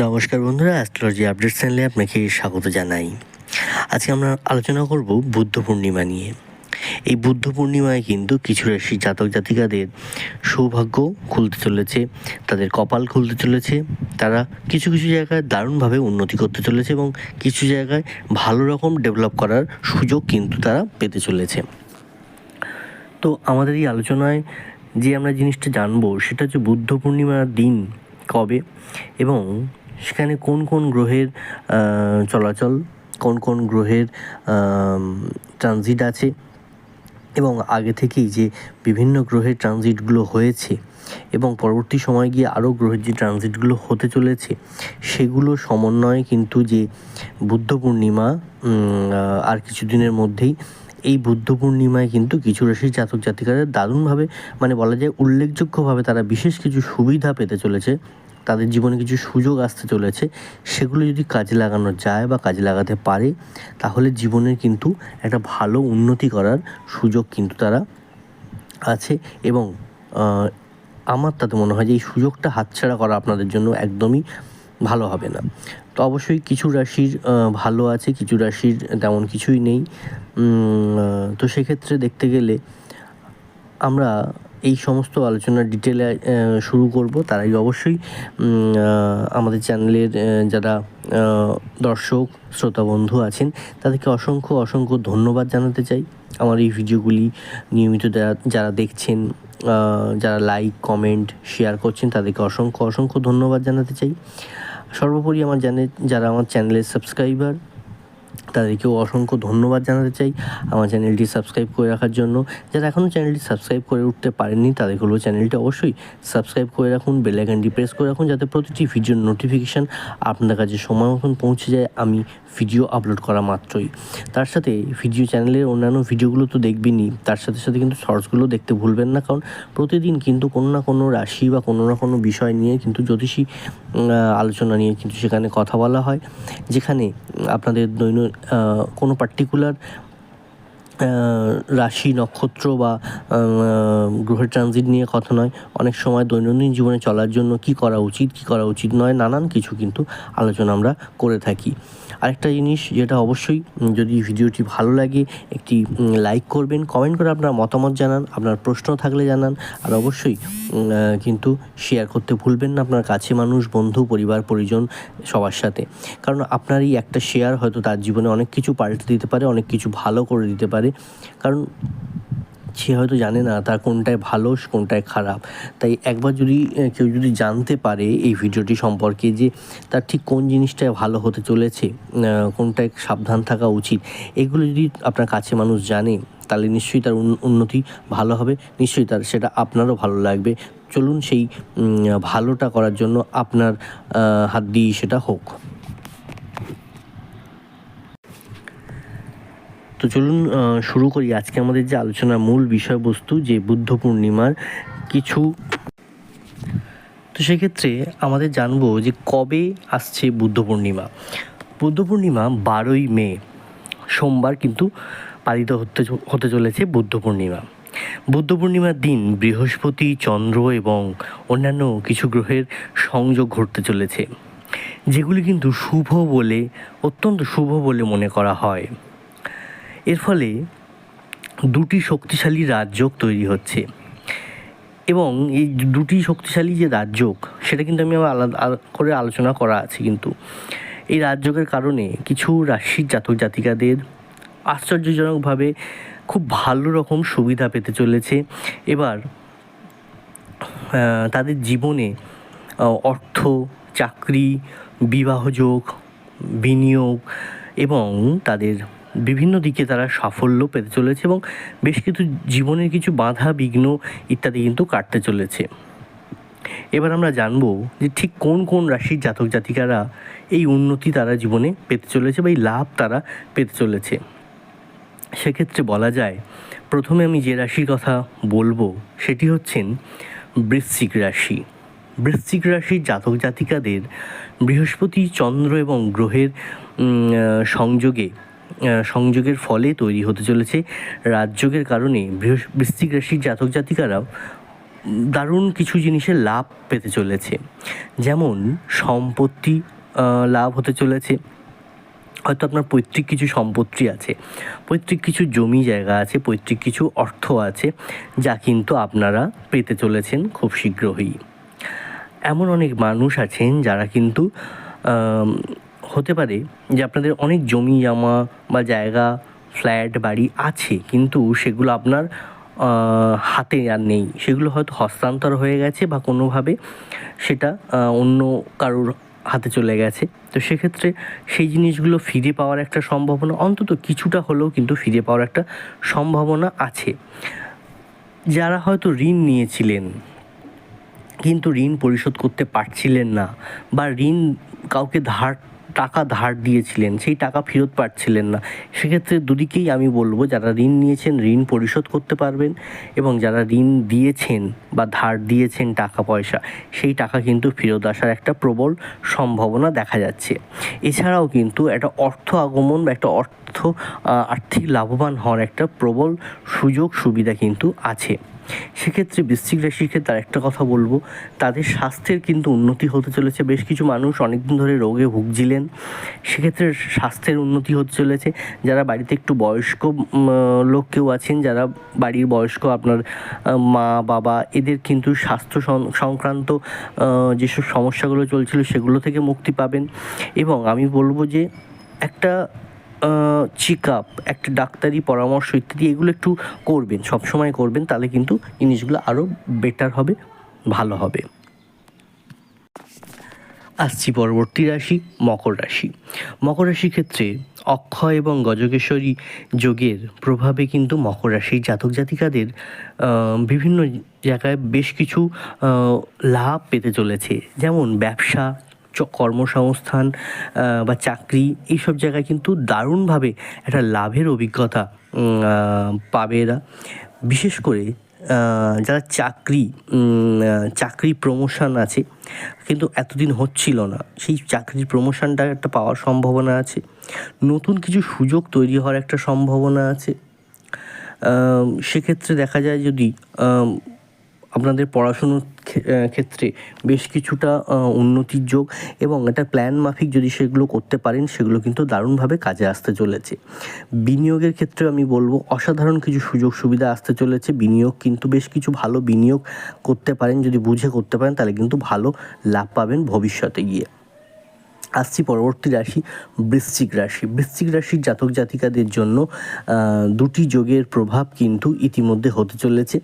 নমস্কার বন্ধুরা astrology update চ্যানেলে আপনাকে স্বাগত জানাই। আজকে আমরা আলোচনা করব বুদ্ধ পূর্ণিমা নিয়ে। এই বুদ্ধ পূর্ণিমায় কিন্তু কিছু রাশি জাতক জাতিকাদের সৌভাগ্য খুলতে চলেছে, তাদের কপাল খুলতে চলেছে, তারা কিছু কিছু জায়গায় দারুণভাবে উন্নতি করতে চলেছে এবং কিছু জায়গায় ভালো রকম ডেভেলপ করার সুযোগ কিন্তু তারা পেতে চলেছে। তো আমাদের এই আলোচনায় যে আমরা জিনিসটা জানব, সেটা হচ্ছে বুদ্ধ পূর্ণিমার দিন কবে এবং সেখানে কোন কোন গ্রহের চলাচল, কোন কোন গ্রহের ট্রানজিট আছে এবং আগে থেকেই যে বিভিন্ন গ্রহের ট্রানজিটগুলো হয়েছে এবং পরবর্তী সময় গিয়ে আরও গ্রহের যে ট্রানজিটগুলো হতে চলেছে, সেগুলো সমন্বয়ে কিন্তু যে বুদ্ধ পূর্ণিমা আর কিছুদিনের মধ্যেই এই বুদ্ধ পূর্ণিমায় কিন্তু কিছু রাশির জাতক জাতিকারা দারুণভাবে মানে বলা যায় উল্লেখযোগ্যভাবে তারা বিশেষ কিছু সুবিধা পেতে চলেছে। তাদের জীবনে কিছু সুযোগ আসতে চলেছে, সেগুলো যদি কাজে লাগানো যায় বা কাজে লাগাতে পারে, তাহলে জীবনের কিন্তু একটা ভালো উন্নতি করার সুযোগ কিন্তু তারা আছে এবং আমার তাতে মনে হয় যে এই সুযোগটা হাতছাড়া করা আপনাদের জন্য একদমই ভালো হবে না। তো অবশ্যই কিছু রাশির ভালো আছে, কিছু রাশির তেমন কিছুই নেই। তো সেক্ষেত্রে দেখতে গেলে আমরা এই সমস্ত আলোচনার ডিটেলে শুরু করব। তার আগে অবশ্যই আমাদের চ্যানেলের যারা দর্শক, শ্রোতা, বন্ধু আছেন, তাদেরকে অসংখ্য অসংখ্য ধন্যবাদ জানাতে চাই। আমার এই ভিডিওগুলি নিয়মিত যারা দেখছেন যারা লাইক কমেন্ট শেয়ার করছেন, তাদেরকে অসংখ্য অসংখ্য ধন্যবাদ জানাতে চাই। সর্বোপরি আমার জানে যারা আমার চ্যানেলের সাবস্ক্রাইবার তাদেরকেও অসংখ্য ধন্যবাদ জানাতে চাই আমার চ্যানেলটি সাবস্ক্রাইব করে রাখার জন্য। যারা এখনও চ্যানেলটি সাবস্ক্রাইব করে উঠতে পারেননি তাদেরগুলো চ্যানেলটি অবশ্যই সাবস্ক্রাইব করে রাখুন, বেল আইকনটি প্রেস করে রাখুন যাতে প্রতিটি ভিডিওর নোটিফিকেশান আপনার কাছে সময় মতন পৌঁছে যায়, আমি ভিডিও আপলোড করা মাত্রই। তার সাথে ভিডিও চ্যানেলের অন্যান্য ভিডিওগুলো তো দেখবেনই, তার সাথে সাথে কিন্তু শর্টসগুলো দেখতে ভুলবেন না, কারণ প্রতিদিন কিন্তু কোনো না কোনো রাশি বা কোনো না কোনো বিষয় নিয়ে কিন্তু জ্যোতিষী আলোচনা নিয়ে কিন্তু সেখানে কথা বলা হয়, যেখানে আপনাদের দৈন কোনো পার্টিকুলার রাশি নক্ষত্র বা গ্রহের ট্রানজিট নিয়ে কথা নয়। অনেক সময় দৈনন্দিন জীবনে চলার জন্য কি করা উচিত, কি করা উচিত নয়, নানান কিছু কিন্তু আলোচনা আমরা করে থাকি। আরেকটা জিনিস যেটা অবশ্যই যদি ভিডিওটি ভালো লাগে, একটি লাইক করবেন কমেন্ট করে আপনার মতামত জানান, আপনার প্রশ্ন থাকলে জানান, আর অবশ্যই কিন্তু শেয়ার করতে ভুলবেন না আপনার কাছে মানুষ, বন্ধু, পরিবার, পরিজন, সবার সাথে। কারণ আপনার এই একটা শেয়ার হয়তো তার জীবনে অনেক কিছু পাল্টে দিতে পারে, অনেক কিছু ভালো করে দিতে পারে কারণ সে হয়তো জানে না তার কোনটায় ভালো কোনটায় খারাপ। তাই একবার যদি কেউ যদি জানতে পারে এই ভিডিওটি সম্পর্কে যে তার ঠিক কোন জিনিসটায় ভালো হতে চলেছে কোনটায় সাবধান থাকা উচিত, এগুলো যদি আপনার কাছে মানুষ জানে, তাহলে নিশ্চয়ই তার উন- উন্নতি ভালো হবে। নিশ্চয়ই তার, সেটা আপনারও ভালো লাগবে। চলুন সেই ভালোটা করার জন্য আপনার হাত দিয়ে সেটা হোক। তো চলুন শুরু করি আজকে আমাদের যে আলোচনার মূল বিষয়বস্তু, যে বুদ্ধ পূর্ণিমার কিছু। তো সেক্ষেত্রে আমাদের জানব যে কবে আসছে বুদ্ধ পূর্ণিমা। বুদ্ধ পূর্ণিমা বারোই মে, সোমবার কিন্তু পালিত হতে হতে চলেছে বুদ্ধ পূর্ণিমা। বুদ্ধ পূর্ণিমার দিন বৃহস্পতি, চন্দ্র এবং অন্যান্য কিছু গ্রহের সংযোগ ঘটতে চলেছে, যেগুলি কিন্তু শুভ বলে, অত্যন্ত শুভ বলে মনে করা হয়। এর ফলে দুটি শক্তিশালী রাজযোগ তৈরি হচ্ছে। এবং এই দুটি শক্তিশালী যে রাজযোগ, সেটা কিন্তু আমি আমার আলাদা আল- করে আলোচনা করা আছে কিন্তু। এই রাজযোগের কারণে কিছু রাশির জাতক জাতিকাদের আশ্চর্যজনকভাবে খুব ভালো রকম সুবিধা পেতে চলেছে। এবার তাদের জীবনে অর্থ, চাকরি বিবাহযোগ বিনিয়োগ এবং তাদের বিভিন্ন দিকে তারা সাফল্য পেতে চলেছে এবং বেশ কিছু জীবনের কিছু বাধা, বিঘ্ন ইত্যাদি কিন্তু কাটতে চলেছে। এবার আমরা জানব যে ঠিক কোন কোন রাশির জাতক জাতিকারা এই উন্নতি তারা জীবনে পেতে চলেছে বা এই লাভ তারা পেতে চলেছে। সেক্ষেত্রে বলা যায়, প্রথমে আমি যে রাশির কথা বলব সেটি হচ্ছেন বৃশ্চিক রাশি। বৃশ্চিক রাশির জাতক জাতিকাদের বৃহস্পতি, চন্দ্র এবং গ্রহের সংযোগে সংযোগের ফলে তৈরি হতে চলেছে। রাজযোগের কারণে বৃশ্চিক রাশির জাতক জাতিকারা দারুণ কিছু জিনিসের লাভ পেতে চলেছে। যেমন সম্পত্তি লাভ হতে চলেছে। হয়তো আপনার পৈতৃক কিছু সম্পত্তি আছে, পৈতৃক কিছু জমি জায়গা আছে, পৈতৃক কিছু অর্থ আছে, যা কিন্তু আপনারা পেতে চলেছেন খুব শীঘ্রই। এমন অনেক মানুষ আছেন যারা কিন্তু হতে পারে যে আপনাদের অনেক জমি, জমা বা জায়গা, ফ্ল্যাট, বাড়ি আছে, কিন্তু সেগুলো আপনার হাতে আর নেই। সেগুলো হয়তো হস্তান্তর হয়ে গেছে বা কোনোভাবে সেটা অন্য কারোর হাতে চলে গেছে। তো সেক্ষেত্রে সেই জিনিসগুলো ফিরে পাওয়ার একটা সম্ভাবনা, অন্তত কিছুটা হলেও কিন্তু ফিরে পাওয়ার একটা সম্ভাবনা আছে। যারা হয়তো ঋণ নিয়েছিলেন, কিন্তু ঋণ পরিশোধ করতে পারছিলেন না বা ঋণ কাউকে ধার টাকা ধার দিয়েছিলেন, সেই টাকা ফেরত পাচ্ছিলেন না। সেক্ষেত্রে দুদিকেই আমি বলব, যারা ঋণ নিয়েছেন, ঋণ পরিশোধ করতে পারবেন এবং যারা ঋণ দিয়েছেন বা ধার দিয়েছেন টাকা, পয়সা, সেই টাকা কিন্তু ফেরত আসার একটা প্রবল সম্ভাবনা দেখা যাচ্ছে। এছাড়াও কিন্তু একটা অর্থ আগমন বা একটা অর্থ আর্থিক লাভবান হওয়ার একটা প্রবল সুযোগ সুবিধা কিন্তু আছে। সেক্ষেত্রে বৃশ্চিক রাশির ক্ষেত্রে আরেকটা কথা বলব। তাদের স্বাস্থ্যের কিন্তু উন্নতি হতে চলেছে। বেশ কিছু মানুষ অনেকদিন ধরে রোগে ভুগছিলেন। সেক্ষেত্রে স্বাস্থ্যের উন্নতি হতে চলেছে। যারা বাড়িতে একটু বয়স্ক লোক কেউ আছেন, যারা বাড়ির বয়স্ক, আপনার মা, বাবা, এদের কিন্তু স্বাস্থ্য সংক্রান্ত যেসব সমস্যাগুলো চলছিল সেগুলো থেকে মুক্তি পাবেন। এবং আমি বলব যে একটা চেক আপ একটা ডাক্তারি পরামর্শ ইত্যাদি, এগুলো একটু করবেন, সবসময় করবেন, তাহলে কিন্তু জিনিসগুলো আরও বেটার হবে, ভালো হবে। আসছি পরবর্তী রাশি, মকর রাশি। মকর রাশির ক্ষেত্রে অক্ষয় এবং গজকেশ্বরী যোগের প্রভাবে কিন্তু মকর রাশির জাতক জাতিকাদের বিভিন্ন জায়গায় বেশ কিছু লাভ পেতে চলেছে। যেমন ব্যবসা চ- কর্মসংস্থান বা চাকরি, এইসব জায়গায় কিন্তু দারুণভাবে একটা লাভের অভিজ্ঞতা পাবে এরা। বিশেষ করে যারা চাকরি চাকরি প্রমোশন আছে, কিন্তু এতদিন হচ্ছিল না। সেই চাকরির প্রমোশনটা একটা পাওয়ার সম্ভাবনা আছে। নতুন কিছু সুযোগ তৈরি হওয়ার একটা সম্ভাবনা আছে। সেক্ষেত্রে দেখা যায় যদি আপনাদের পড়াশুনোর ক্ষে- ক্ষেত্রে বেশ কিছুটা উন্নতির যোগ এবং একটা প্ল্যান মাফিক যদি সেগুলো করতে পারেন, সেগুলো কিন্তু দারুণভাবে কাজে আসতে চলেছে। বিনিয়োগের ক্ষেত্রে আমি বলব, অসাধারণ কিছু সুযোগ সুবিধা আসতে চলেছে। বিনিয়োগ কিন্তু বেশ কিছু ভালো বিনিয়োগ করতে পারেন, যদি বুঝে করতে পারেন, তাহলে কিন্তু ভালো লাভ পাবেন ভবিষ্যতে গিয়ে। আসছি পরবর্তী রাশি, বৃশ্চিক রাশি। বৃশ্চিক রাশির জাতক জাতিকাদের জন্য দুটি যোগের প্রভাব কিন্তু ইতিমধ্যে হতে চলেছে।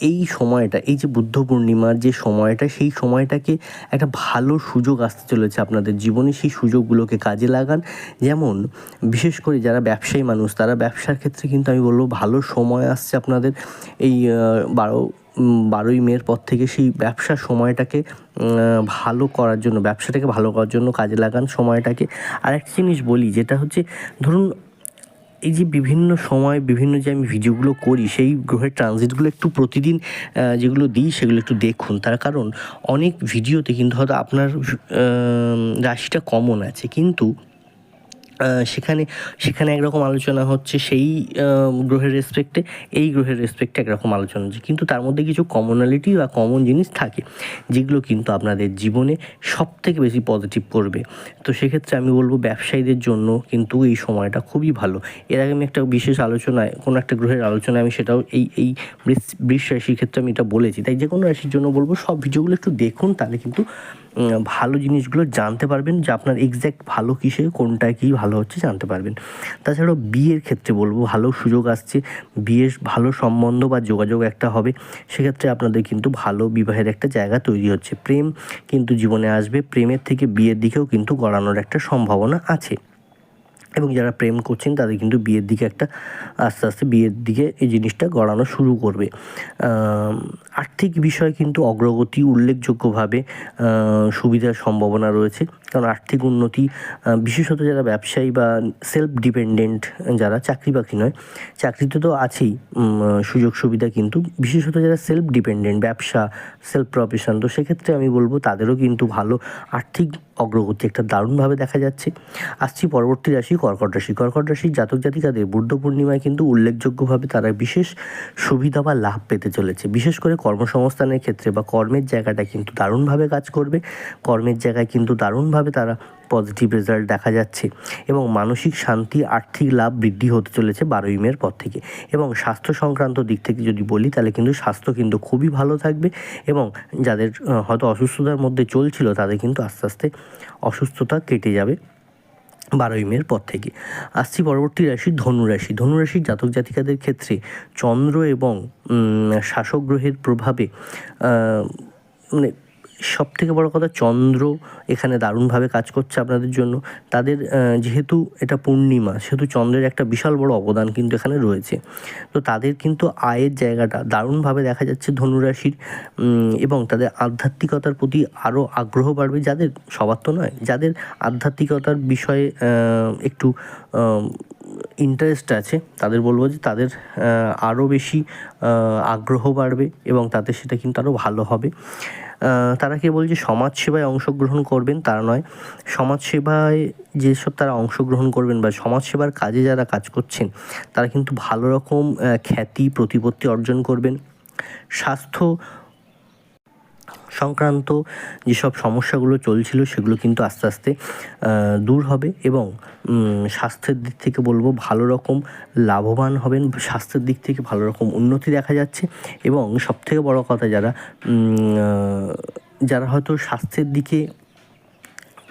এই সময়টা, এই যে বুদ্ধ পূর্ণিমার যে সময়টা, সেই সময়টাকে একটা ভালো সুযোগ আসতে চলেছে আপনাদের জীবনে। সেই সুযোগগুলোকে কাজে লাগান। যেমন, বিশেষ করে যারা ব্যবসায়ী মানুষ, তারা ব্যবসার ক্ষেত্রে কিন্তু আমি বলব ভালো সময় আসছে আপনাদের। এই বারো বারোই মের পর থেকে সেই ব্যবসার সময়টাকে ভালো করার জন্য, ব্যবসাটাকে ভালো করার জন্য কাজে লাগান সময়টাকে। আর একটা জিনিস বলি, যেটা হচ্ছে, ধরুন এই যে বিভিন্ন সময় বিভিন্ন যে আমি ভিডিওগুলো করি, সেই গ্রহের ট্রানজিটগুলো একটু প্রতিদিন যেগুলো দিই, সেগুলো একটু দেখুন। তার কারণ অনেক ভিডিওতে কিন্তু হয়তো আপনার রাশিটা কমন আছে। কিন্তু সেখানে সেখানে একরকম আলোচনা হচ্ছে সেই গ্রহের রেসপেক্টে এই গ্রহের রেসপেক্টে একরকম আলোচনা হচ্ছে। কিন্তু তার মধ্যে কিছু কমনালিটি বা কমন জিনিস থাকে, যেগুলো কিন্তু আপনাদের জীবনে সব থেকে বেশি পজিটিভ করবে। তো সেক্ষেত্রে আমি বলব ব্যবসায়ীদের জন্য কিন্তু এই সময়টা খুবই ভালো। এর আগে আমি একটা বিশেষ আলোচনায়, কোনো একটা গ্রহের আলোচনায় আমি সেটাও এই এই বৃষ- রাশির ক্ষেত্রে আমি এটা বলেছি। তাই যে কোনো রাশির জন্য বলব সব ভিডিওগুলো একটু দেখুন, তাহলে কিন্তু ভালো জিনিসগুলো জানতে পারবেন যে আপনার এক্স্যাক্ট ভালো কিসে, কোনটা কী ভালো হচ্ছে জানতে পারবেন। তাছাড়াও বিয়ের ক্ষেত্রে বলব, ভালো সুযোগ আসছে। বিয়ের ভালো সম্বন্ধ বা যোগাযোগ একটা হবে। সেক্ষেত্রে আপনাদের কিন্তু ভালো বিবাহের একটা জায়গা তৈরি হচ্ছে। প্রেম কিন্তু জীবনে আসবে। প্রেমের থেকে বিয়ের দিকেও কিন্তু গড়ানোর একটা সম্ভাবনা আছে। এবং যারা প্রেম করছেন, তাদের কিন্তু বিয়ের দিকে একটা আস্তে আস্তে বিয়ের দিকে এই জিনিসটা গড়ানো শুরু করবে। আর্থিক বিষয় কিন্তু অগ্রগতি উল্লেখযোগ্যভাবে সুবিধার সম্ভাবনা রয়েছে। কারণ আর্থিক উন্নতি বিশেষত যারা ব্যবসায়ী বা সেলফ ডিপেন্ডেন্ট যারা চাকরি বাকরি নয়, চাকরিতে তো আছেই সুযোগ সুবিধা কিন্তু। বিশেষত যারা সেলফ ডিপেন্ডেন্ট ব্যবসা সেলফ প্রফেশন তো সেক্ষেত্রে আমি বলব তাদেরও কিন্তু ভালো আর্থিক অগ্রগতি একটা দারুণভাবে দেখা যাচ্ছে। আসছি পরবর্তী রাশি কর্কট রাশি। কর্কট রাশির জাতক জাতিকাদের বুদ্ধ পূর্ণিমায় কিন্তু উল্লেখযোগ্যভাবে তারা বিশেষ সুবিধা বা লাভ পেতে চলেছে। বিশেষ করে কর্মসংস্থানের ক্ষেত্রে বা কর্মের জায়গাটা কিন্তু দারুণভাবে কাজ করবে। কর্মের জায়গায় কিন্তু দারুণভাবে তারা পজিটিভ রেজাল্ট দেখা যাচ্ছে এবং মানসিক শান্তি, আর্থিক লাভ বৃদ্ধি হতে চলেছে বারোই মের পর থেকে। এবং স্বাস্থ্য সংক্রান্ত দিক থেকে যদি বলি, তাহলে কিন্তু স্বাস্থ্য কিন্তু খুবই ভালো থাকবে এবং যাদের হয়তো অসুস্থতার মধ্যে চলছিল, তাদের কিন্তু আস্তে আস্তে অসুস্থতা কেটে যাবে বারোই মের পর থেকে। আসছি পরবর্তী রাশি ধনুরাশি ধনুরাশির জাতক জাতিকাদের ক্ষেত্রে চন্দ্র এবং শাসক গ্রহের প্রভাবে মানে সব থেকে বড় কথা চন্দ্র এখানে দারুণভাবে কাজ করছে আপনাদের জন্য। তাদের যেহেতু এটা পূর্ণিমা, সেহেতু চন্দ্রের একটা বিশাল বড় অবদান কিন্তু এখানে রয়েছে। তো তাদের কিন্তু আয়ের জায়গাটা দারুণভাবে দেখা যাচ্ছে ধনুরাশির এবং তাদের আধ্যাত্মিকতার প্রতি আরও আগ্রহ বাড়বে যাদের, সবার তো নয়, যাদের আধ্যাত্মিকতার বিষয়ে একটু ইন্টারেস্ট আছে, তাদের বলব যে তাদের আরও বেশি আগ্রহ বাড়বে এবং তাতে সেটা কিন্তু আরও ভালো হবে। তারা কেবল যে সমাজসেবায় অংশগ্রহণ করবেন তারা নয়, সমাজসেবায় যেসব তারা অংশগ্রহণ করবেন বা সমাজসেবার কাজে যারা কাজ করছেন, তারা কিন্তু ভালো রকম খ্যাতি, প্রতিপত্তি অর্জন করবেন। স্বাস্থ্য সংক্রান্ত যেসব সমস্যাগুলো চলছিল, সেগুলো কিন্তু আস্তে আস্তে দূর হবে এবং স্বাস্থ্যের দিক থেকে বলব ভালো রকম লাভবান হবেন, স্বাস্থ্যের দিক থেকে ভালো রকম উন্নতি দেখা যাচ্ছে এবং সবথেকে বড় কথা যারা যারা হয়তো স্বাস্থ্যের দিকে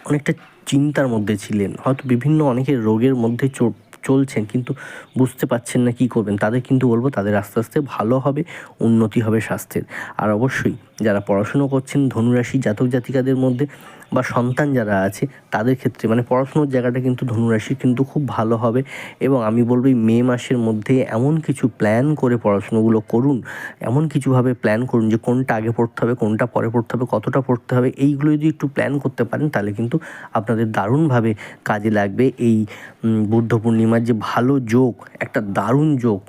অনেকটা চিন্তার মধ্যে ছিলেন, হয়তো বিভিন্ন অনেকের রোগের মধ্যে চ- চলছেন, কিন্তু বুঝতে পারছেন না কি করবেন। তাদের কিন্তু বলব তাদের আস্তে আস্তে ভালো হবে, উন্নতি হবে স্বাস্থ্যের। আর অবশ্যই যারা পড়াশুনো করছেন, ধনুরাশি জাতক জাতিকাদের মধ্যে বা সন্তান যারা আছে, তাদের ক্ষেত্রে মানে পড়াশুনোর জায়গাটা কিন্তু ধনুরাশি কিন্তু খুব ভালো হবে এবং আমি বলব মে মাসের মধ্যে এমন কিছু প্ল্যান করে পড়াশুনোগুলো করুন, এমন কিছুভাবে প্ল্যান করুন যে কোনটা আগে পড়তে হবে, কোনটা পরে পড়তে হবে, কতটা পড়তে হবে, এইগুলো যদি একটু প্ল্যান করতে পারেন তাহলে কিন্তু আপনাদের দারুণভাবে কাজে লাগবে। এই বুদ্ধ পূর্ণিমার যে ভালো যোগ, একটা দারুণ যোগ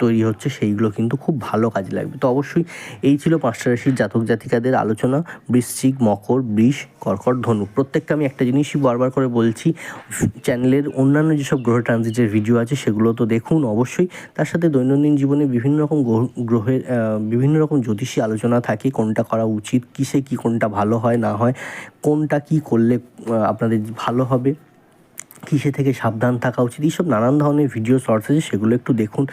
তৈরি হচ্ছে, সেইগুলো কিন্তু খুব ভালো কাজে লাগবে। তো অবশ্যই এই ছিল পাঁচটা রাশির জাতক জাতিকাদের আলোচনা। বৃশ্চিক, মকর, বৃষ, কর্কট, ধনু। প্রত্যেকটা আমি একটা জিনিসই বারবার করে বলছি, চ্যানেলের অন্যান্য যেসব গ্রহ ট্রানজিটের ভিডিও আছে, সেগুলো তো দেখুন অবশ্যই। তার সাথে দৈনন্দিন জীবনে বিভিন্ন রকম গ্রহ- গ্রহের বিভিন্ন রকম জ্যোতিষী আলোচনা থাকে, কোনটা করা উচিত, কিসে কি কোনটা ভালো হয়, না হয়, কোনটা কি করলে আপনাদের ভালো হবে। কিসে থেকে সাবধান থাকা উচিত? এইসব নানান ধরনের ভিডিও শর্টস আছে, সেগুলো একটু দেখুন।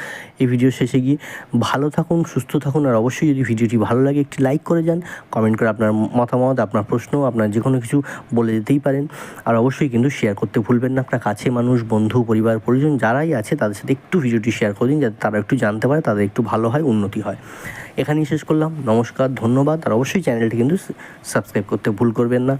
এই ভিডিও শেষে গিয়ে ভালো থাকুন, সুস্থ থাকুন, আর অবশ্যই যদি ভিডিওটি ভালো লাগে, একটি লাইক করে যান। কমেন্ট করে আপনার মতামত, আপনার প্রশ্ন, আপনার যে কোনো কিছু বলে যেতেই পারেন। আর অবশ্যই কিন্তু শেয়ার করতে ভুলবেন না। আপনার কাছে মানুষ, বন্ধু, পরিবার, পরিজন যারাই আছে, তাদের সাথে একটু ভিডিওটি শেয়ার করে দিন, যাতে তারা একটু জানতে পারে, তাদের একটু ভালো হয়, উন্নতি হয়। এখানেই শেষ করলাম। নমস্কার, ধন্যবাদ। আর অবশ্যই চ্যানেলটি কিন্তু সাবস্ক্রাইব করতে ভুল করবেন না।